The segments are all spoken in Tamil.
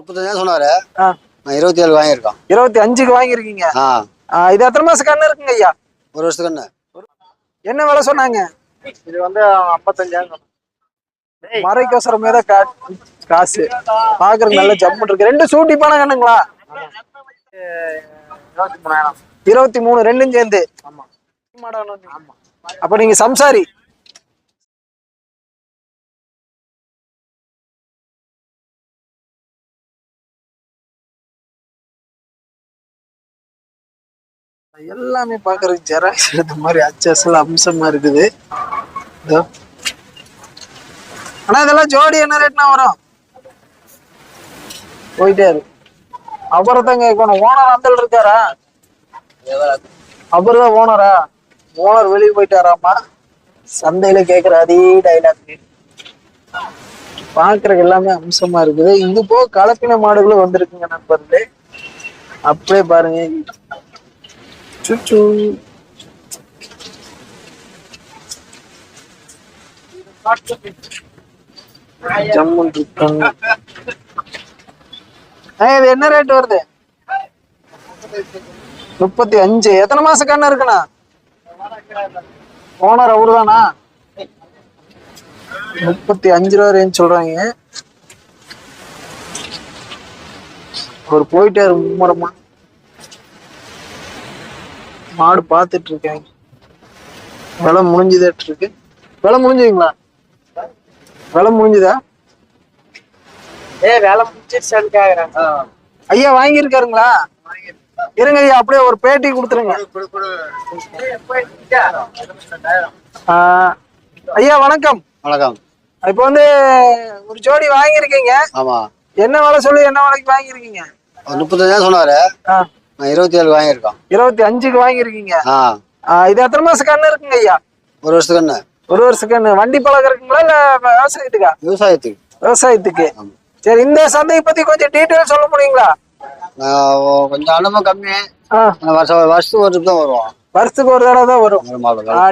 முப்பத்தஞ்சாயிரம் சொன்னாரு. நான் இருபத்தி ஏழு வாங்கியிருக்கோம். இருபத்தி அஞ்சுக்கு வாங்கியிருக்கீங்க. ஆ. ஆ, இது எத்தனை மாசம் கண்ணு இருக்குங்க ஐயா? ஒரு வருஷத்துக்கு என்ன என்ன விலை சொன்னாங்க? இது வந்து ஐம்பத்தஞ்சாயிரம் மறைக்கோசரமே தான் காசு. பாக்குறதுக்கு நல்ல ஜம்மு இருக்கு. ரெண்டு சூட்டி பான கண்ணுங்களா? இருபத்தி மூணு ரெண்டும் சேர்ந்து. ஆமா. அப்ப நீங்க சம்சாரி. எல்லாமே பாக்குறதுக்கு ஜெராக்ஸ் எடுத்த மாதிரி அச்சஸ்ல அம்சமா இருக்குது. ஆனா இதெல்லாம் ஜோடி என்ன ரேட்னா வரும்? போயிட்டே இருக்கு. அவரை தான் கேட்கணும் ஓனர் அந்த இருக்காரா? அவர் தான் ஓனரா ஓனர் வெளியே போயிட்டாராமா சந்தையில கேக்குற அதே டைலாக் பாக்குறதுக்கு எல்லாமே அம்சமா இருக்குது. இது போக கலப்பின மாடுகளும் வந்திருக்குங்க நண்பர்களே. அப்படியே பாருங்க. சுச்சு ஜம்முன் இருக்காங்க இது என்ன ரேட் வருது? முப்பத்தி அஞ்சு. எத்தனை மாச கண்ணு இருக்குண்ணா? ஓனர் அவருதானா? முப்பத்தி அஞ்சு ரூபா ரேஞ்ச் சொல்றாங்க. அவர் போயிட்டாரு மும்முரமா. மாடு பார்த்துட்டு இருக்கேன் விலை முடிஞ்சுதேட்டு இருக்கு விலை முடிஞ்சுதுங்களா? விலை முடிஞ்சுதா? ஏ வேலை முடிச்சிருச்சான்னு கேக்குறேன் ஐயா வாங்கியிருக்காருங்களா? இருங்க ஐயா அப்படியே ஒரு பேட்டி கொடுத்துருங்க. ஆ, ஐயா வணக்கம். வணக்கம். இப்போ வந்து ஒரு ஜோடி வாங்கியிருக்கீங்க. ஆமா. என்ன விலை சொல்லி என்ன விலைக்கு வாங்கியிருக்கீங்க? முப்பத்தஞ்சாயிரம் சொன்னாரு. இருபத்தி ஏழு வாங்கியிருக்கோம். இருபத்தி அஞ்சுக்கு வாங்கியிருக்கீங்க இது எத்தனை மாசம் கண்ணு இருக்குங்க ஐயா? ஒரு வருஷத்துக்கு என்ன ஒரு வருஷம் கண்ணு. வண்டி பழக்கம் இருக்குங்களா இல்ல விவசாயத்துக்கா? விவசாயத்துக்கு. விவசாயத்துக்கு. சரி இந்த சந்தையை பத்தி கொஞ்சம் டீட்டெயில் சொல்ல முடியுங்களா? கொஞ்சம் அனுபவம் கம்மி. வருஷம் வருஷத்துக்கு ஒரு தான் வருவோம். வருஷத்துக்கு ஒரு தடவை தான் வரும்.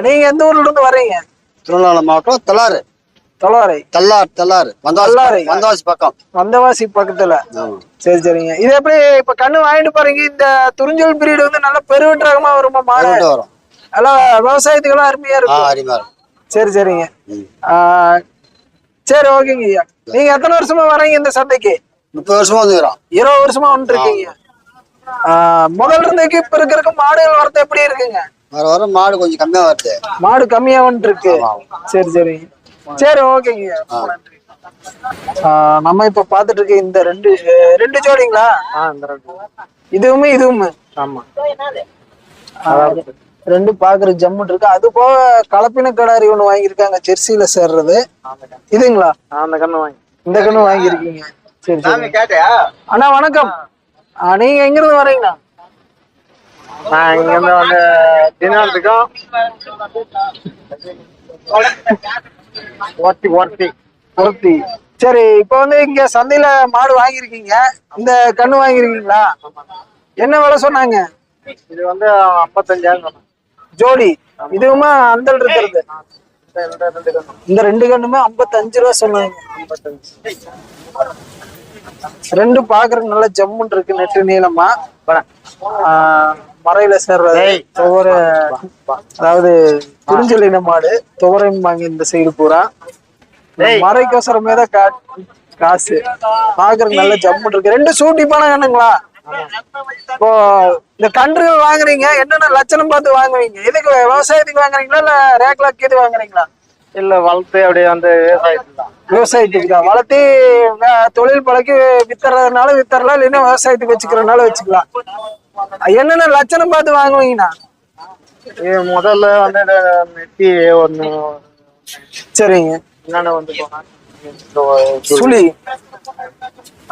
நீங்க எந்த ஊர்ல இருந்து வர்றீங்க? திருவண்ணாமலை மாவட்டம் தெல்லாறு தொலைவரை தெல்லார் வந்தவாசி தெல்லாறு. வந்தவாசி பக்கம். வந்தவாசி பக்கத்துல. சரி சரிங்க. இது எப்படி இப்ப கண்ணு வாங்கிட்டு போறீங்க இந்த துறிஞ்சல் பிரீடு வந்து நல்ல பெருவெட்டு ரகமா வருமா மாடு வரும். நல்லா விவசாயத்துக்கெல்லாம் அருமையா இருக்கும். அருமையா இருக்கும். சரி சரிங்க. சரி ஓகேங்க ஐயா. நீங்க எத்தனை வருஷமா வரீங்க இந்த சந்தைக்கு? முப்பது வருஷமா வந்துக்கிறோம். இருபது வருஷமா வந்துட்டு இருக்கீங்க ஆ, முதல்ல இருந்ததுக்கு இப்ப இருக்கிறதுக்கு மாடுகள் வரது எப்படி இருக்குங்க? வர வர மாடு கொஞ்சம் கம்மியா வருது. மாடு கம்மியா வந்துட்டு இருக்கு. சரி சரிங்க. சரி ஓகேங்க நன்றி. நம்ம இப்ப பாத்துட்டு இருக்க இந்த ரெண்டு ரெண்டு ஜோடிங்களா? ஆ இந்த ரெண்டு இதுவுமே இதுவுமே. ஆமா. ரெண்டு பாக்குற ஜம்முன் இருக்கு. அது போக கலப்பின கடாரி ஒண்ணு வாங்கியிருக்காங்க ஜெர்சியில சேர்றது. இதுங்களா? அந்த கண்ணு வாங்கி. இந்த கண்ணு வாங்கியிருக்கீங்க. சரி சரி. கேட்டியா? அண்ணா வணக்கம். நீங்க எங்க இருந்து வரீங்கண்ணா நான் இங்க இருந்து வந்து தினாலத்துக்கும் ஒர்த்தி ஒர்த்தி பொருத்தி சரி இப்போ வந்து இங்க சந்தையில மாடு வாங்கியிருக்கீங்க. இந்த கண்ணு வாங்கியிருக்கீங்களா? என்ன விலை சொன்னாங்க? இது வந்து ஐம்பத்தஞ்சாயிரம். ஜோடி. இதுவுமே அந்தல் இருக்கிறது இந்த ரெண்டு கண்ணுமே ஐம்பத்தஞ்சு ரூபா சொன்னாங்க. ஐம்பத்தஞ்சு ரெண்டு பாக்குறதுக்கு நல்ல ஜம்முன் இருக்கு நெட்டு நீளமா. மறையில சேர்றது. துவர அதாவது புரிஞ்சல் இன மாடு துவரையும் வாங்கி இந்த சைடு பூரா. மறைக்கோசரமே தான் கா காசு. பாக்குறதுக்கு நல்ல ஜம்முன் இருக்கு. ரெண்டு சூட்டிப்பான கண்ணுங்களா இப்போ இந்த கன்றுகள் வாங்குறீங்க என்னென்ன லட்சணம் பார்த்து வாங்குவீங்க? எதுக்கு விவசாயத்துக்கு வாங்குறீங்களா இல்ல ரேக்லாக்கு இது வாங்குறீங்களா? இல்ல வளர்த்து அப்படியே வந்து விவசாயத்துக்கு தான். விவசாயத்துக்கு தான். வளர்த்தி தொழில் பழக்கி வித்துறதுனால வித்தரலாம் இல்லைன்னா விவசாயத்துக்கு வச்சுக்கிறதுனால வச்சுக்கலாம். என்னென்ன லட்சணம் பார்த்து வாங்குவீங்கண்ணா? முதல்ல வந்து நெத்தி ஒண்ணு. சரிங்க. என்னென்ன வந்து சுழி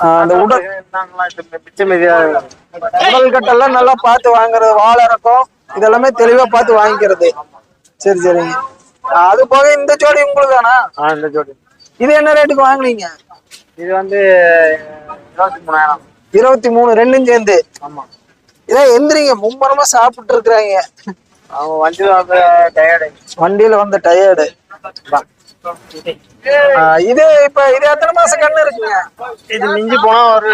அந்த உடல். உடல் கட்டெல்லாம் நல்லா பார்த்து வாங்குறது வாழை இறக்கம் இதெல்லாமே தெளிவா பார்த்து வாங்கிக்கிறது. சரி சரிங்க. அது போக இந்த ஜோடி உங்களுதானா? ஆ இந்த ஜோடி. இது என்ன ரேட்டுக்கு வாங்குனீங்க? இது வந்து இருபத்தி மூணாயிரம். இருபத்தி மூணு ரெண்டும் சேர்ந்து. ஆமா. இதான் எந்திரிங்க மும்மரமா சாப்பிட்டு இருக்கிறாங்க. அவங்க வண்டியில வந்து டயர்டு வண்டியில வந்த டயர்டு இது இப்ப இது எத்தனை மாசம் கண்ணு இருக்குங்க? இது மிஞ்சி போனா ஒரு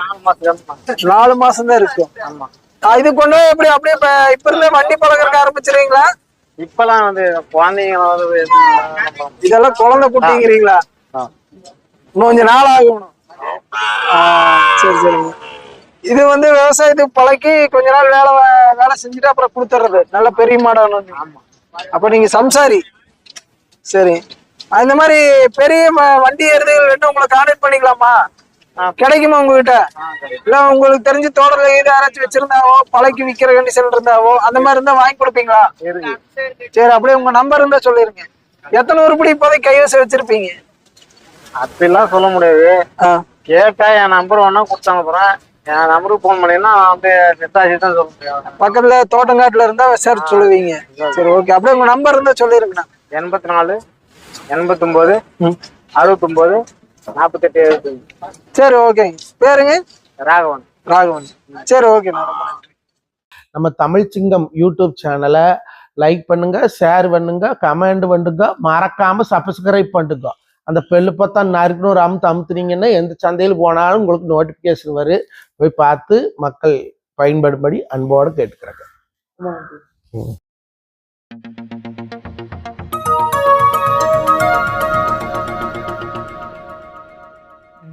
நாலு மாசம் நாலு மாசம் தான் இருக்கும் ஆமா. இது கொண்டு எப்படி அப்படியே இப்ப இப்ப இருந்தே வண்டி பழகிறக்க ஆரம்பிச்சிருவீங்களா? இப்பெல்லாம் வந்து குழந்தைங்க இதெல்லாம் குழந்தை குட்டிங்கிறீங்களா. இன்னும் கொஞ்சம் நாள் ஆகணும். ஆ, சரி சரிங்க. இது வந்து விவசாயத்துக்கு பழக்கி கொஞ்ச நாள் வேலை வேலை செஞ்சுட்டு அப்புறம் கொடுத்துறது நல்ல பெரிய மாடான அப்ப நீங்க சம்சாரி. சரி. அந்த மாதிரி பெரிய வண்டி எருதுகள் வேணும் உங்களை கான்டாக்ட் பண்ணிக்கலாமா. கிடைக்குமா உங்ககிட்ட? இல்ல உங்களுக்கு தெரிஞ்சு தோட்டத்துல இது யாராச்சும் வச்சிருந்தாவோ பழக்கி விக்கிற கண்டிஷன் இருந்தாவோ அந்த மாதிரி இருந்தா வாங்கி கொடுப்பீங்களா? சரி அப்படியே உங்க நம்பர் இருந்தா சொல்லிருங்க. எத்தனை உருப்படி இப்போதைக்கு கைவசம் வச்சிருப்பீங்க? அப்படிலாம் சொல்ல முடியாது. கேட்டா என் நம்பர் வேணா கொடுத்தாங்க அப்புறம் என் நம்பருக்கு ஃபோன் பண்ணீங்கன்னா நான் வந்து நெட்டாசி தான் சொல்ல முடியும். பக்கத்துல தோட்டங்காட்டுல இருந்தா விசாரிச்சு சொல்லுவீங்க. சரி ஓகே அப்படியே உங்க நம்பர் இருந்தா சொல்லிருங்கண்ணா. எண்பத்தி நாலு எண்பத்தொம்போது ம். அறுபத்தொம்போது நாற்பத்தெட்டு எழுபத்தஞ்சு. சரி ஓகேங்க பேருங்க? ராகவன். ராகவன். சரி ஓகேண்ணா நம்ம தமிழ் சிங்கம் யூடியூப் சேனலை லைக் பண்ணுங்க ஷேர் பண்ணுங்க கமெண்ட் பண்ணுங்க மறக்காம சப்ஸ்கிரைப் பண்ணுங்க. அந்த பெல்லு பார்த்தா நறுக்குன்னு ஒரு அமுத்து அமுத்துனீங்கன்னா எந்த சந்தையில் போனாலும் உங்களுக்கு நோட்டிஃபிகேஷன் வரும் போய் பார்த்து மக்கள் பயன்படும்படி அன்போடு கேட்டுக்கிறாங்க.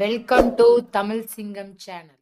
வெல்கம் டு தமிழ் சிங்கம் சேனல்